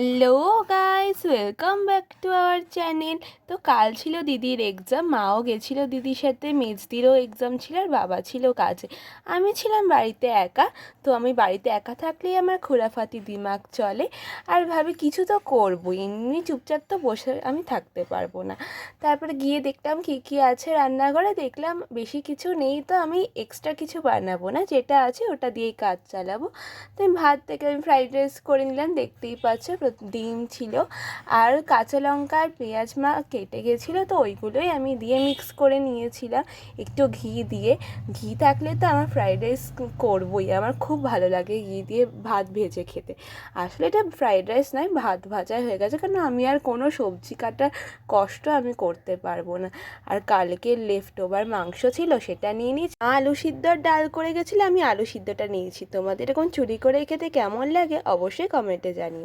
Hello guys welcome back to our channel তো কাল ছিল দিদির এক্সাম মাও গেছিল দিদির সাথে, মেজদিরও এক্সাম ছিল আর বাবা ছিল কাজে। আমি ছিলাম বাড়িতে একা, তো আমি বাড়িতে একা থাকলেই আমার খোরাফাতি দিমাগ চলে। আর ভাবি, কিছু তো করব, এমনি চুপচাপ তো বসে আমি থাকতে পারব না। তারপরে গিয়ে দেখলাম কী কী আছে রান্নাঘরে, দেখলাম বেশি কিছু নেই, তো আমি এক্সট্রা কিছু বানাবো না, যেটা আছে ওটা দিয়েই কাজ চালাবো। তো আমি ভাত থেকে আমি ফ্রাইড রাইস করে নিলাম, দেখতেই পাচ্ছ ডিম ছিল আর কাঁচা লঙ্কা আর পেঁয়াজ মা কেটে গেছিল, তো ওইগুলোই আমি দিয়ে মিক্স করে নিয়েছিলাম। একটু ঘি দিয়ে। ঘি থাকলে তো আমার ফ্রাইড রাইস করবোই। আমার খুব ভালো লাগে ঘি দিয়ে ভাত ভেজে খেতে। আসলে এটা ফ্রাইড রাইস নয়, ভাত ভাজা হয়ে গেছে। কারণ আমি আর কোনো সবজি কাটার কষ্ট আমি করতে পারব না। আর কালকে লেফট ওভার মাংস ছিল, সেটা নিয়ে নিয়েছি। আলু সিদ্ধ ডাল করে গেছিল, আমি আলু সিদ্ধটা নিয়েছি। তোমাদের এরকম চুরি করে খেতে কেমন লাগে অবশ্যই কমেন্টে জানিও।